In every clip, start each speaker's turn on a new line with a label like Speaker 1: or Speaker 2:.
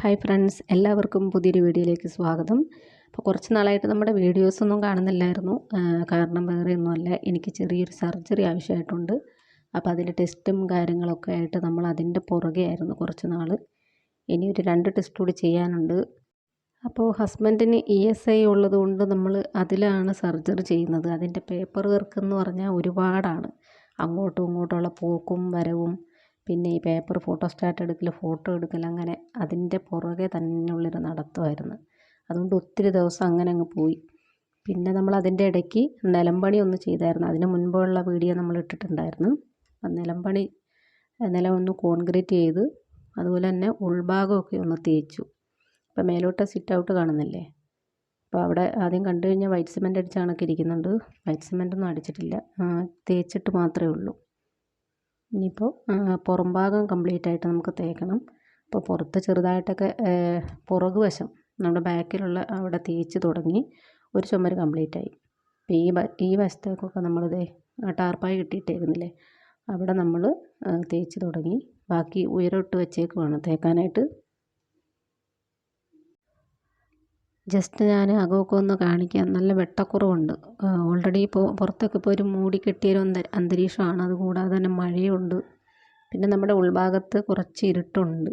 Speaker 1: Hi friends എല്ലാവർക്കും പുതിയൊരു വീഡിയോയിലേക്ക് സ്വാഗതം. അപ്പോൾ കുറച്ച് നാളായിട്ട് നമ്മുടെ വീഡിയോസൊന്നും കാണുന്നില്ലായിരുന്നു. കാരണം വേറെ ഒന്നുമല്ല എനിക്ക് ചെറിയൊരു സർജറി ആവശ്യമായിട്ടുണ്ട്. അപ്പോൾ അതിന്റെ ടെസ്റ്റും കാര്യങ്ങളൊക്കെ ആയിട്ട് നമ്മൾ അതിന്റെ പുറകെ ആയിരുന്നു കുറച്ച് നാൾ ഇനി ഒരു രണ്ട് ടെസ്റ്റ് കൂടി ചെയ്യാനുണ്ട്. അപ്പോൾ ഹസ്ബൻഡിന് ഇ എസ് ഐ ഉള്ളതുകൊണ്ട് നമ്മൾ അതിലാണ് സർജറി ചെയ്യുന്നത്. അതിന്റെ പേപ്പർ വർക്ക് എന്ന് പറഞ്ഞാൽ ഒരുപാടാണ്. അങ്ങോട്ടും ഇങ്ങോട്ടുമുള്ള പോക്കും വരവും പിന്നെ ഈ പേപ്പർ ഫോട്ടോ ഫോട്ടോസ്റ്റാറ്റ് എടുക്കൽ ഫോട്ടോ എടുക്കൽ അങ്ങനെ അതിന്റെ പുറകെ തന്നെ ഉള്ളൊരു നടത്തമായിരുന്നു. അതുകൊണ്ട് ഒത്തിരി ദിവസം അങ്ങനെ അങ്ങ് പോയി. പിന്നെ നമ്മൾ അതിന്റെ ഇടയ്ക്ക് നിലംപണി ഒന്ന് ചെയ്തായിരുന്നു. അതിന് മുൻപുള്ള വീഡിയോ നമ്മൾ ഇട്ടിട്ടുണ്ടായിരുന്നു. നിലംപണി നിലം ഒന്ന് കോൺക്രീറ്റ് ചെയ്ത് അതുപോലെ തന്നെ ഉൾഭാഗമൊക്കെ ഒന്ന് തേച്ചു. ഇപ്പം മേലോട്ട് സിറ്റ് ഔട്ട് കാണുന്നില്ലേ? അപ്പോൾ അവിടെ ആദ്യം കണ്ടു കഴിഞ്ഞാൽ വൈറ്റ് സിമെന്റ് അടിച്ച ഇരിക്കുന്നുണ്ട് വൈറ്റ് സിമെന്റ് ഒന്നും അടിച്ചിട്ടില്ല. തേച്ചിട്ട് മാത്രമേ ഉള്ളൂ. ഇനിയിപ്പോൾ പുറം ഭാഗം കംപ്ലീറ്റ് ആയിട്ട് നമുക്ക് തേക്കണം. അപ്പോൾ പുറത്ത് ചെറുതായിട്ടൊക്കെ പുറക് വശം നമ്മുടെ ബാക്കിലുള്ള അവിടെ തേച്ച് തുടങ്ങി ഒരു ചുമര് കംപ്ലീറ്റ് ആയി. ഈ ഈ വശത്തേക്കൊക്കെ നമ്മളിതേ ടാർപ്പായി കിട്ടിയിട്ടേക്കുന്നില്ലേ അവിടെ നമ്മൾ തേച്ച് തുടങ്ങി. ബാക്കി ഉയരം ഇട്ട് വെച്ചേക്കുവാണ് തേക്കാനായിട്ട്. ജസ്റ്റ് ഞാൻ അകമൊക്കെ ഒന്ന് കാണിക്കാം. നല്ല വെട്ടക്കുറവുണ്ട്. ഓൾറെഡി ഇപ്പോൾ പുറത്തൊക്കെ ഇപ്പോൾ ഒരു മൂടി കെട്ടിയൊരു അന്തരീക്ഷമാണ്. അതുകൂടാതെ തന്നെ മഴയുണ്ട്. പിന്നെ നമ്മുടെ ഉൾഭാഗത്ത് കുറച്ച് ഇരുട്ടുണ്ട്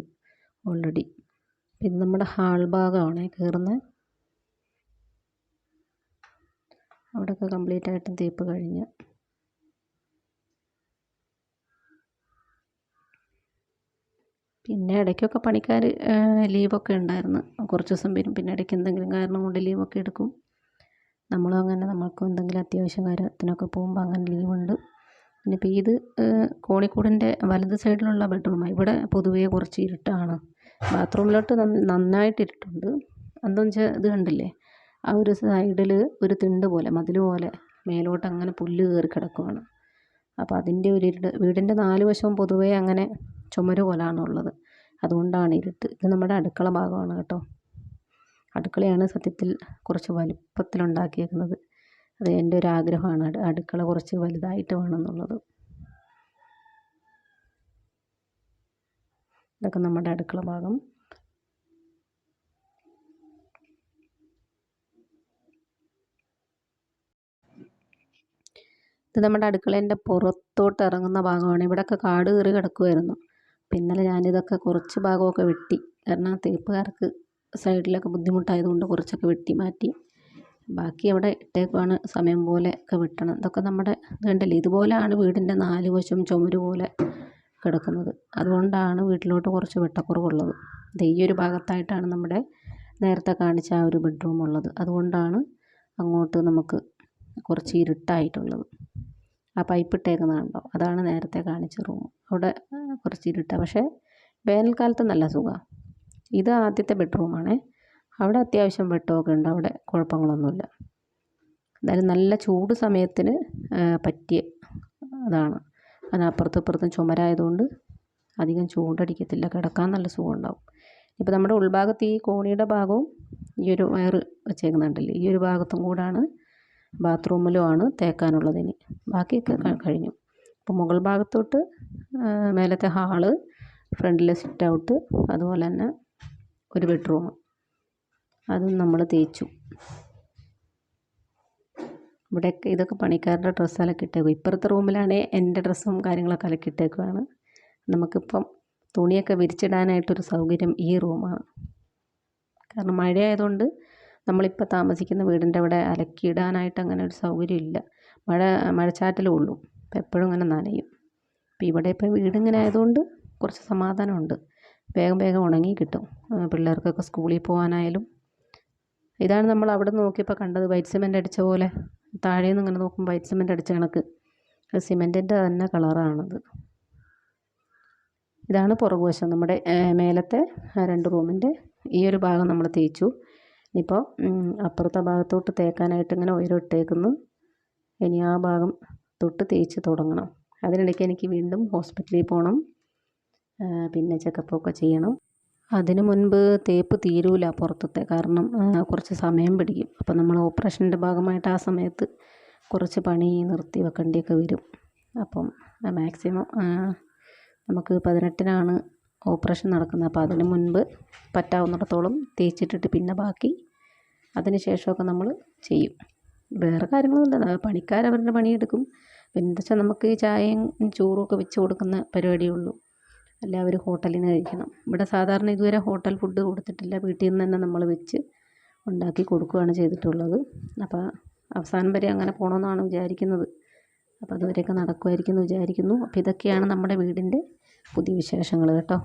Speaker 1: ഓൾറെഡി പിന്നെ നമ്മുടെ ഹാൾ ഭാഗമാണ് കയറുന്നത് അവിടെയൊക്കെ കംപ്ലീറ്റ് ആയിട്ടും തേപ്പ് കഴിഞ്ഞ്. പിന്നെ ഇടയ്ക്കൊക്കെ പണിക്കാർ ലീവൊക്കെ ഉണ്ടായിരുന്നു. കുറച്ച് ദിവസം വരും പിന്നെ ഇടയ്ക്ക് എന്തെങ്കിലും കാരണം കൊണ്ട് ലീവൊക്കെ എടുക്കും. നമ്മളും അങ്ങനെ നമ്മൾക്കും എന്തെങ്കിലും അത്യാവശ്യ കാര്യത്തിനൊക്കെ പോകുമ്പോൾ അങ്ങനെ ലീവുണ്ട്. പിന്നെ ഇപ്പോൾ ഇത് കോണിക്കൂടിന്റെ വലത് സൈഡിലുള്ള ബെഡ്റൂമാണ് ഇവിടെ പൊതുവേ കുറച്ച് ഇരുട്ടാണ്. ബാത്റൂമിലോട്ട് നന്ന- നന്നായിട്ട് ഇരുട്ടുണ്ട്. എന്താണെന്ന് വെച്ചാൽ ഇത് കണ്ടില്ലേ? ആ ഒരു സൈഡിൽ ഒരു തിണ്ട് പോലെ മതിൽ പോലെ മേലോട്ട് അങ്ങനെ പുല്ല് കയറി കിടക്കുവാണ്. അപ്പോൾ അതിന്റെ ഒരു ഇരുട്ട് വീടിന്റെ നാല് വശവും പൊതുവേ അങ്ങനെ ചുമര് പോലാണ് ഉള്ളത് അതുകൊണ്ടാണ് ഇരുട്ട്. ഇത് നമ്മുടെ അടുക്കള ഭാഗമാണ് കേട്ടോ. അടുക്കളയാണ് സത്യത്തിൽ കുറച്ച് വലിപ്പത്തിലുണ്ടാക്കിയേക്കുന്നത്. അത് എന്റെ ഒരു ആഗ്രഹമാണ്. അടു- അടുക്കള കുറച്ച് വലുതായിട്ട് വേണമെന്നുള്ളത്. ഇതൊക്കെ നമ്മുടെ അടുക്കള ഭാഗം. ഇത് നമ്മുടെ അടുക്കളേന്റെ പുറത്തോട്ട് ഇറങ്ങുന്ന ഭാഗമാണ്. ഇവിടെയൊക്കെ കാട് കയറി കിടക്കുമായിരുന്നു അപ്പം ഞാനിതൊക്കെ കുറച്ച് ഭാഗമൊക്കെ വെട്ടി. കാരണം തേപ്പുകാർക്ക് സൈഡിലൊക്കെ ബുദ്ധിമുട്ടായതുകൊണ്ട് കുറച്ചൊക്കെ വെട്ടി മാറ്റി. ബാക്കി അവിടെ ഇട്ടേക്കുവാണ് സമയം പോലെ ഒക്കെ വെട്ടണം. ഇതൊക്കെ നമ്മുടെ കണ്ടില്ലേ? ഇതുപോലെയാണ് വീടിന്റെ നാല് വശം ചുമര് പോലെ കിടക്കുന്നത്. അതുകൊണ്ടാണ് വീട്ടിലോട്ട് കുറച്ച് വെട്ടക്കുറവുള്ളത്. ഇത് ഈ ഒരു ഭാഗത്തായിട്ടാണ് നമ്മുടെ നേരത്തെ കാണിച്ച ആ ഒരു ബെഡ്റൂം ഉള്ളത്. അതുകൊണ്ടാണ് അങ്ങോട്ട് നമുക്ക് കുറച്ച് ഇരുട്ടായിട്ടുള്ളത്. ആ പൈപ്പ് ഇട്ടേക്കുന്നത് കണ്ടോ അതാണ് നേരത്തെ കാണിച്ച റൂം. അവിടെ കുറച്ച് ഇരുട്ടാണ് പക്ഷേ വേനൽക്കാലത്ത് നല്ല സുഖമാണ് ഇത് ആദ്യത്തെ ബെഡ്റൂമാണ് അവിടെ അത്യാവശ്യം വെട്ടമൊക്കെ ഉണ്ട്. അവിടെ കുഴപ്പങ്ങളൊന്നുമില്ല. എന്തായാലും നല്ല ചൂട് സമയത്തിന് പറ്റിയ അതാണ്. അതിന് അപ്പുറത്തും ഇപ്പുറത്തും ചുമരായതുകൊണ്ട് അധികം ചൂടടിക്കത്തില്ല. കിടക്കാൻ നല്ല സുഖം ഉണ്ടാവും ഇപ്പോൾ നമ്മുടെ ഉൾഭാഗത്ത് ഈ കോണിയുടെ ഭാഗവും ഈ ഒരു വയർ വെച്ചേക്കുന്നുണ്ടല്ലോ? ഈ ഒരു ഭാഗത്തും കൂടാണ് ബാത്റൂമിലുമാണ് തേക്കാനുള്ളത് ഇനി. ബാക്കിയൊക്കെ കഴിഞ്ഞു. അപ്പോൾ മുകൾ ഭാഗത്തോട്ട് മേലത്തെ ഹാൾ ഫ്രണ്ടിലെ സിറ്റ് ഔട്ട് അതുപോലെ തന്നെ ഒരു ബെഡ്റൂം. അതും നമ്മൾ തേച്ചു. ഇവിടെ ഇതൊക്കെ പണിക്കാരുടെ ഡ്രസ്സ് അലക്കിട്ടേക്കും ഇപ്പുറത്തെ റൂമിലാണെങ്കിൽ എന്റെ ഡ്രസ്സും കാര്യങ്ങളൊക്കെ അലക്കിട്ടേക്കുവാണ് നമുക്കിപ്പം തുണിയൊക്കെ വിരിച്ചിടാനായിട്ടൊരു സൗകര്യം ഈ റൂമാണ്. കാരണം മഴയായതുകൊണ്ട് നമ്മളിപ്പോൾ താമസിക്കുന്ന വീടിന്റെ അവിടെ അലക്കിയിടാനായിട്ട് അങ്ങനെ ഒരു സൗകര്യം ഇല്ല മഴ മഴച്ചാറ്റലേ ഉള്ളൂ. എപ്പോഴും അങ്ങനെ നനയും. അപ്പോൾ ഇവിടെ ഇപ്പോൾ വീടിങ്ങനെ ആയതുകൊണ്ട് കുറച്ച് സമാധാനമുണ്ട്. വേഗം വേഗം ഉണങ്ങി കിട്ടും. പിള്ളേർക്കൊക്കെ സ്കൂളിൽ പോകാനായാലും ഇതാണ് നമ്മൾ അവിടെ നോക്കിയപ്പോൾ കണ്ടത് വൈറ്റ് സിമെന്റ് അടിച്ച പോലെ. താഴെ നിന്ന് ഇങ്ങനെ നോക്കുമ്പോൾ വൈറ്റ് സിമെന്റ് അടിച്ച കണക്ക്. സിമെന്റിന്റെ തന്നെ കളറാണത്. ഇതാണ് പുറകുവശം. നമ്മുടെ മേലത്തെ രണ്ട് റൂമിന്റെ ഈ ഒരു ഭാഗം നമ്മൾ തേച്ചു. ഇനിയിപ്പോൾ അപ്പുറത്തെ ഭാഗത്തോട്ട് തേക്കാനായിട്ട് ഇങ്ങനെ ഉയരം ഇട്ടേക്കുന്നു. ഇനി ആ ഭാഗം തൊട്ട് തേച്ച് തുടങ്ങണം. അതിനിടയ്ക്ക് എനിക്ക് വീണ്ടും ഹോസ്പിറ്റലിൽ പോകണം. പിന്നെ ചെക്കപ്പൊക്കെ ചെയ്യണം. അതിനു മുൻപ് തേപ്പ് തീരൂല പുറത്തത്തെ കാരണം കുറച്ച് സമയം പിടിക്കും. അപ്പം നമ്മൾ ഓപ്പറേഷന്റെ ഭാഗമായിട്ട് ആ സമയത്ത് കുറച്ച് പണി നിർത്തി വെക്കേണ്ടിയൊക്കെ വരും. അപ്പം മാക്സിമം നമുക്ക് പതിനെട്ടിനാണ് ഓപ്പറേഷൻ നടക്കുന്നത്. അപ്പോൾ അതിന് മുൻപ് പറ്റാവുന്നിടത്തോളം തേച്ചിട്ടിട്ട് പിന്നെ ബാക്കി അതിന് ശേഷമൊക്കെ നമ്മൾ ചെയ്യും. വേറെ കാര്യങ്ങളൊന്നുമില്ല. ഇല്ല പണിക്കാരവരുടെ പണിയെടുക്കും. പിന്നെ എന്താ വെച്ചാൽ നമുക്ക് ഈ ചായയും ചോറും ഒക്കെ വെച്ച് കൊടുക്കുന്ന പരിപാടിയേ ഉള്ളൂ എല്ലാവരും ഹോട്ടലിൽ നിന്ന് കഴിക്കണം. ഇവിടെ സാധാരണ ഇതുവരെ ഹോട്ടൽ ഫുഡ് കൊടുത്തിട്ടില്ല. വീട്ടിൽ നിന്ന് തന്നെ നമ്മൾ വെച്ച് ഉണ്ടാക്കി കൊടുക്കുകയാണ് ചെയ്തിട്ടുള്ളത്. അപ്പോൾ അവസാനം വരെ അങ്ങനെ പോകണമെന്നാണ് വിചാരിക്കുന്നത്. അപ്പോൾ അതുവരെയൊക്കെ നടക്കുമായിരിക്കും എന്ന് വിചാരിക്കുന്നു. അപ്പോൾ ഇതൊക്കെയാണ് നമ്മുടെ വീടിന്റെ പുതിയ വിശേഷങ്ങൾ കേട്ടോ.